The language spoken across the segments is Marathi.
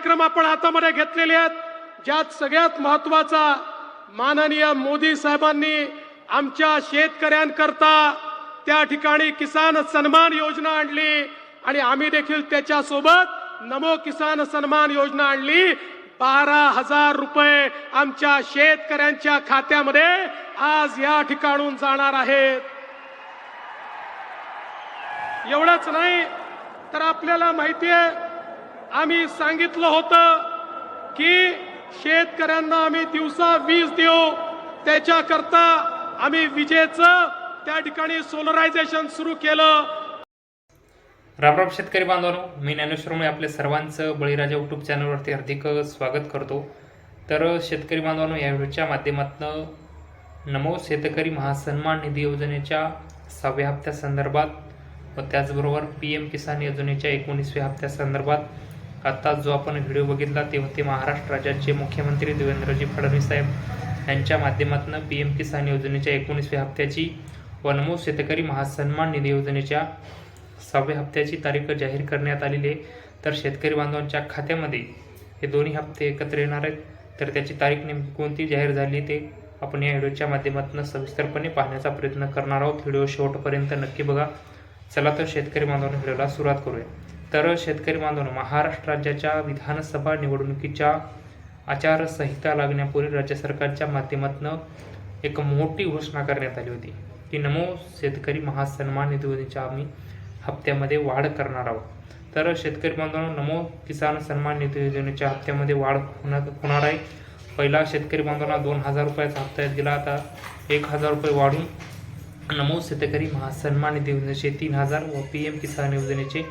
कार्यक्रम आपण हातामध्ये घेतलेले आहेत. ज्यात सगळ्यात महत्त्वाचा माननीय मोदी साहेबांनी आमच्या शेतकऱ्यांकरता त्या ठिकाणी किसान सन्मान योजना आणली आणि आम्ही देखील त्याच्यासोबत नमो किसान सन्मान योजना आणली. बारा हजार रुपये आमच्या शेतकऱ्यांच्या खात्यामध्ये आज या ठिकाणून जाणार आहेत. एवढंच नाही तर आपल्याला माहिती आहे आम्ही सांगितलं होतं की शेतकऱ्यांना आम्ही दिवसा वीज देऊ. त्याच्याकरता आम्ही विजेचं त्या ठिकाणी सोलरायझेशन सुरू केलं. रामराम शेतकरी बांधवांनो मी ज्ञानेश्वरमुळे आपल्या सर्वांचं बळीराजा यूट्यूब चॅनलवरती हार्दिक स्वागत करतो. तर शेतकरी बांधवांनो या व्हिडिओच्या माध्यमातून नमो शेतकरी महासन्मान निधी योजनेच्या सहाव्या हप्त्यासंदर्भात व त्याचबरोबर पी एम किसान योजनेच्या एकोणीसव्या हप्त्यासंदर्भात आता जो आपण व्हिडिओ बघितला ते होते महाराष्ट्र राज्याचे मुख्यमंत्री देवेंद्रजी फडणवीस साहेब. यांच्या माध्यमातून पी एम किसान योजनेच्या एकोणीसव्या हप्त्याची वनमो शेतकरी महासन्मान निधी योजनेच्या सहाव्या हप्त्याची तारीख जाहीर करण्यात आलेली आहे. तर शेतकरी बांधवांच्या खात्यामध्ये हे दोन्ही हप्ते एकत्र येणार आहेत. तर त्याची तारीख नेमकी कोणती जाहीर झाली ते आपण या व्हिडिओच्या माध्यमातून सविस्तरपणे पाहण्याचा प्रयत्न करणार आहोत. व्हिडिओ शेवटपर्यंत नक्की बघा. चला तर शेतकरी बांधवांना व्हिडिओला सुरुवात करूया. तर शेतकरी बांधवांनो महाराष्ट्र राज्याच्या विधानसभा निवडणुकीच्या आचारसंहिता लागण्यापूर्वी राज्य सरकारच्या माध्यमातून एक मोठी घोषणा करण्यात आली होती की नमो शेतकरी महासन्मान निधी योजनेच्या आम्ही हप्त्यामध्ये वाढ करणार आहोत. तर शेतकरी बांधवांनो नमो किसान सन्मान निधी योजनेच्या हप्त्यामध्ये वाढ होणार होणार आहे. पहिला शेतकरी बांधवांना दोन हजार रुपयाचा हप्ता दिला आता एक हजार रुपये वाढून नमो शेतकरी महासन्मान निधी योजनेचे तीन हजार व पी एम किसान योजनेचे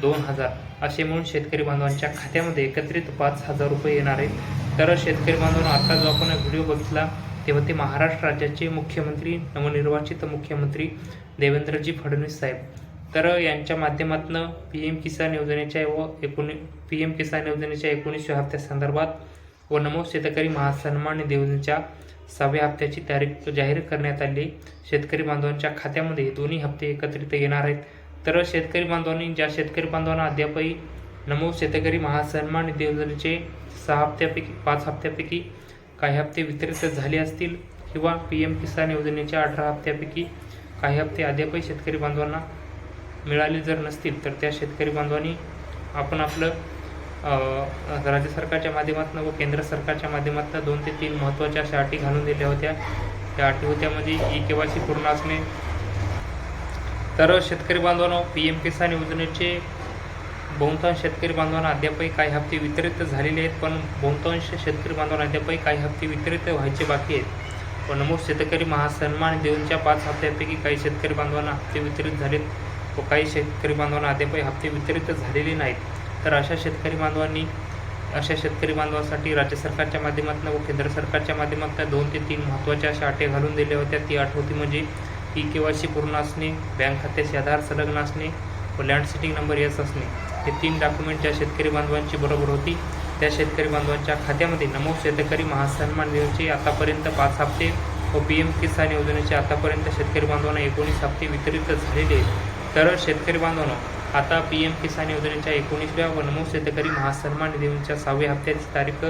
दोन हजार. असे म्हणून शेतकरी बांधवांच्या खात्यामध्ये एकत्रित पाच हजार रुपये येणार आहेत. तर शेतकरी बांधवांना आता जो आपण व्हिडिओ बघितला तेव्हा ते महाराष्ट्र राज्याचे मुख्यमंत्री नवनिर्वाचित मुख्यमंत्री देवेंद्रजी फडणवीस साहेब. तर यांच्या माध्यमातून पी एम किसान योजनेच्या व एकोणी पी एम किसान योजनेच्या एकोणीसव्या हप्त्यासंदर्भात व नमो शेतकरी महासन्मान निधी योजनेच्या सहाव्या हप्त्याची तारीख जाहीर करण्यात आली. शेतकरी बांधवांच्या खात्यामध्ये दोन्ही हप्ते एकत्रित येणार आहेत. तर शेतकरी बांधवांनी ज्या शेतकरी बांधवांना अद्यापही नमो शेतकरी महासन्मान निधी योजनेचे सहा हप्त्यापैकी पाच हप्त्यापैकी काही हप्ते वितरित झाले असतील किंवा पी एम किसान योजनेच्या अठरा हप्त्यापैकी काही हप्ते अद्यापही शेतकरी बांधवांना मिळाले जर नसतील तर त्या शेतकरी बांधवांनी आपण आपलं राज्य सरकारच्या माध्यमातून व केंद्र सरकारच्या माध्यमातून दोन ते तीन महत्त्वाच्या अशा अटी घालून दिल्या होत्या. त्या अटी होत्या म्हणजे ई के वाय सी पूर्ण असणे तर शेतकरी बांधवांनो पी एम किसान योजनेचे बहुतांश शेतकरी बांधवांना अद्यापही काही हप्ते वितरित झालेले आहेत पण बहुतांश शेतकरी बांधवांना अद्यापही काही हप्ते वितरित व्हायचे बाकी आहेत. पण नमो शेतकरी महासन्मान देऊनच्या पाच हप्त्यापैकी काही शेतकरी बांधवांना हप्ते वितरित झालेत व काही शेतकरी बांधवांना अद्यापही हप्ते वितरित झालेले नाहीत. तर अशा शेतकरी बांधवांनी अशा शेतकरी बांधवांसाठी राज्य सरकारच्या माध्यमातून व केंद्र सरकारच्या माध्यमातून दोन ते तीन महत्त्वाच्या अशा अटी घालून दिल्या होत्या. ती अट होती म्हणजे ई के वाय सी पूर्ण असणे बँक खात्याशी आधार संलग्न असणे व लँड सिटिंग नंबर एस असणे हे तीन डॉक्युमेंट ज्या शेतकरी बांधवांची बरोबर होती त्या शेतकरी बांधवांच्या खात्यामध्ये नमो शेतकरी महासन्मान योजनेचे आतापर्यंत पाच हप्ते व पी एम किसान योजनेचे आतापर्यंत शेतकरी बांधवांना एकोणीस हप्ते वितरित झालेले. तर शेतकरी बांधवांना आता पी एम किसान योजनेच्या एकोणीसव्या व नमो शेतकरी महासन्मान निधी योजनेच्या सहाव्या हप्त्याची तारीख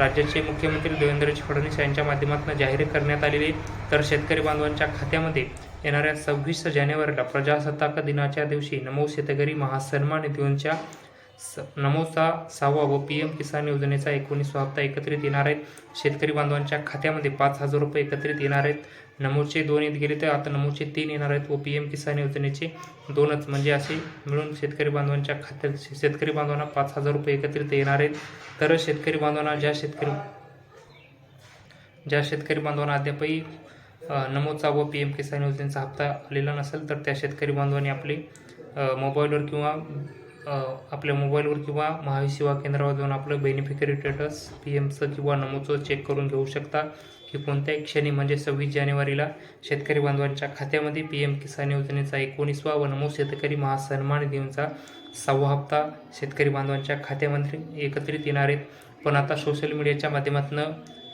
राज्याचे मुख्यमंत्री देवेंद्रजी फडणवीस यांच्या माध्यमातून जाहीर करण्यात आलेली तर शेतकरी बांधवांच्या खात्यामध्ये येणाऱ्या सव्वीस जानेवारीला प्रजासत्ताक दिनाच्या दिवशी नमो शेतकरी महासन्मान निधींच्या स नमोचा सहावा व पी एम किसान योजनेचा एकोणीसवा हप्ता एकत्रित येणार आहेत शेतकरी बांधवांच्या खात्यामध्ये पाच हजार रुपये एकत्रित येणार आहेत. नमोचे दोन येत गेले तर आता नमोचे तीन येणार आहेत व पी एम किसान योजनेचे दोनच. म्हणजे असे मिळून शेतकरी बांधवांच्या खात्यात शेतकरी बांधवांना पाच हजार रुपये एकत्रित येणार आहेत. तर शेतकरी बांधवांना ज्या शेतकरी ज्या शेतकरी बांधवांना अद्यापही नमोचा व पी एम किसान योजनेचा हप्ता आलेला नसेल तर त्या शेतकरी बांधवांनी आपले मोबाईलवर किंवा आपल्या मोबाईलवर किंवा महावी सेवा केंद्रावर जाऊन आपलं बेनिफिकरी स्टेटस पी एमचं किंवा नमोचं चेक करून घेऊ शकता. की कोणत्याही क्षणी म्हणजे सव्वीस जानेवारीला शेतकरी बांधवांच्या खात्यामध्ये पी एम किसान योजनेचा एकोणीसवा व नमो शेतकरी महासन्मान निधीचा सहावा हप्ता शेतकरी बांधवांच्या खात्यामध्ये एकत्रित येणार आहेत पण आता सोशल मीडियाच्या माध्यमातून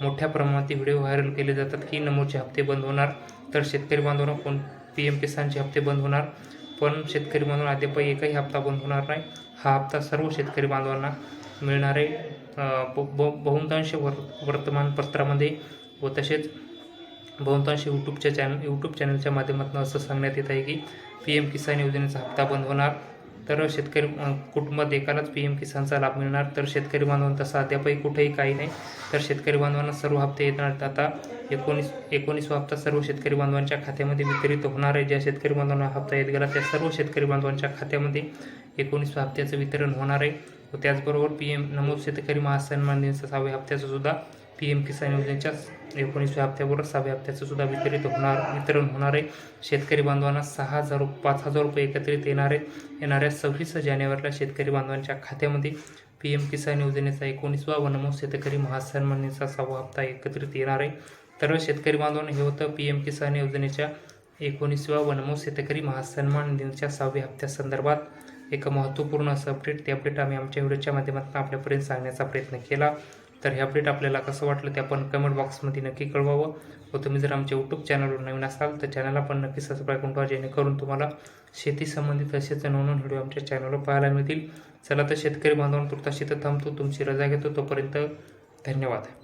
मोठ्या प्रमाणात व्हिडिओ व्हायरल केले जातात की नमोचे हप्ते बंद होणार. तर शेतकरी बांधवांना कोण पी एम किसानचे हप्ते बंद होणार? पण शेतकरी बांधवांना अद्यापही एकही हप्ता बंद होणार नाही. हा हप्ता सर्व शेतकरी बांधवांना मिळणारे आहे. ब- ब- बहुतांश वर वर्तमानपत्रामध्ये व तसेच बहुतांश यूट्यूबच्या चॅनल यूट्यूब चॅनलच्या माध्यमातून असं सांगण्यात येत आहे की पी एम किसान योजनेचा हप्ता बंद होणार. तर शेतकरी कुटुंबात एकालाच पी एम किसानचा लाभ मिळणार? तर शेतकरी बांधवांना तसं अद्यापही कुठेही काही नाही. तर शेतकरी बांधवांना सर्व हप्ते येणार. आता एकोणीस एकोणीसवा हप्ता सर्व शेतकरी बांधवांच्या खात्यामध्ये वितरित होणार आहे. ज्या शेतकरी बांधवांना हप्ता येत गेला त्या सर्व शेतकरी बांधवांच्या खात्यामध्ये एकोणीसव्या हप्त्याचं वितरण होणार आहे. व त्याचबरोबर पी एम नमूद शेतकरी महासन्मान दिनाचा सहाव्या हप्त्याचं सुद्धा पी एम किसान योजनेच्या एकोणीसव्या हप्त्यावर सहाव्या हप्त्याचं सुद्धा वितरित होणार वितरण होणार आहे. शेतकरी बांधवांना सहा हजार पाच हजार रुपये एकत्रित येणार आहे येणाऱ्या सव्वीस जानेवारीला शेतकरी बांधवांच्या खात्यामध्ये पी एम किसान योजनेचा एकोणीसवा व नमो शेतकरी महासन्मानीचा सहावा हप्ता एकत्रित येणार आहे. तर शेतकरी बांधवांना हे होतं पी एम किसान योजनेच्या एकोणीसव्या व नमो शेतकरी महासन्मान दिनाच्या सहाव्या हप्त्यासंदर्भात एक महत्त्वपूर्ण असं अपडेट ते अपडेट आम्ही आमच्या व्हिडिओच्या माध्यमातून आपल्यापर्यंत सांगण्याचा प्रयत्न केला. तर हे अपडेट आपल्याला कसं वाटलं ते आपण कमेंट बॉक्समध्ये नक्की कळवावं. व तुम्ही जर आमच्या यूट्यूब चॅनलवर नवीन असाल तर चॅनलला पण नक्की सबस्क्राईब करून ठेवा जेणेकरून तुम्हाला शेती संबंधित असेच नवनवीन व्हिडिओ आमच्या चॅनलवर पाहायला मिळतील. चला तर शेतकरी बांधवांना तुर्ताशी थांबतो तुमची रजा घेतो. तोपर्यंत धन्यवाद.